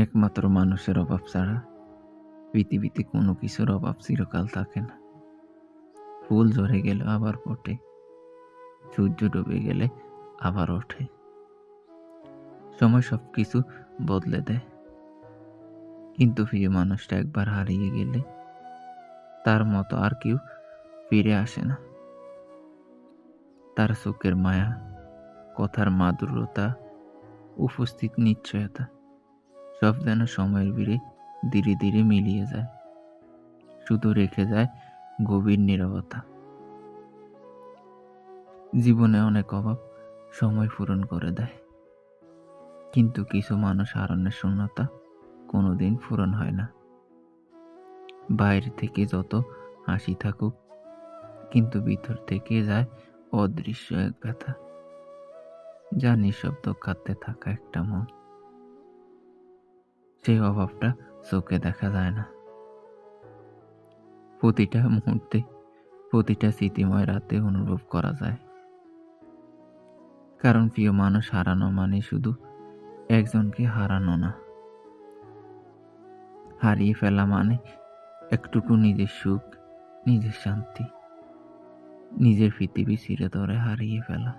একমাত্র মানুষের অভাব ছাড়া পৃথিবীতে কোনো কিছুর অভাব চিরকাল থাকে না। ফুল ঝরে গেলে আবার ফোটে, সূর্য ডুবে গেলে আবার ওঠে। সময় সব কিছু বদলে দেয়। কিন্তু প্রিয় মানুষটা একবার হারিয়ে গেলে তার মতো আর কেউ ফিরে আসে না। তার চোখের মায়া, কথার মাধুরতা, উপস্থিত নিশ্চয়তা সব যেন সময়ের ভিড়ে ধীরে ধীরে মিলিয়ে যায়। শুধু রেখে যায় গভীর নীরবতা। জীবনে অনেক অভাব সময় পূরণ করে দেয়। কিন্তু কিছু মানুষ হারানোর শূন্যতা কোনোদিন পূরণ হয় না। বাইরে থেকে যত হাসি থাকুক, কিন্তু ভিতর থেকে যায় অদৃশ্য এক ব্যথা। যা নিঃশব্দ কাঁদতে থাকা একটা মন। সেই অভাবটা চোখে দেখা যায় না। প্রতিটা মুহূর্তে, প্রতিটা স্মৃতিময় রাতে অনুভব করা যায়। কারণ প্রিয় মানুষ হারানো মানে শুধু একজনকে হারানো না। হারিয়ে ফেলা মানে একটুকু নিজের সুখ, নিজের শান্তি, নিজের পৃথিবী ছিঁড়ে ধরে হারিয়ে ফেলা।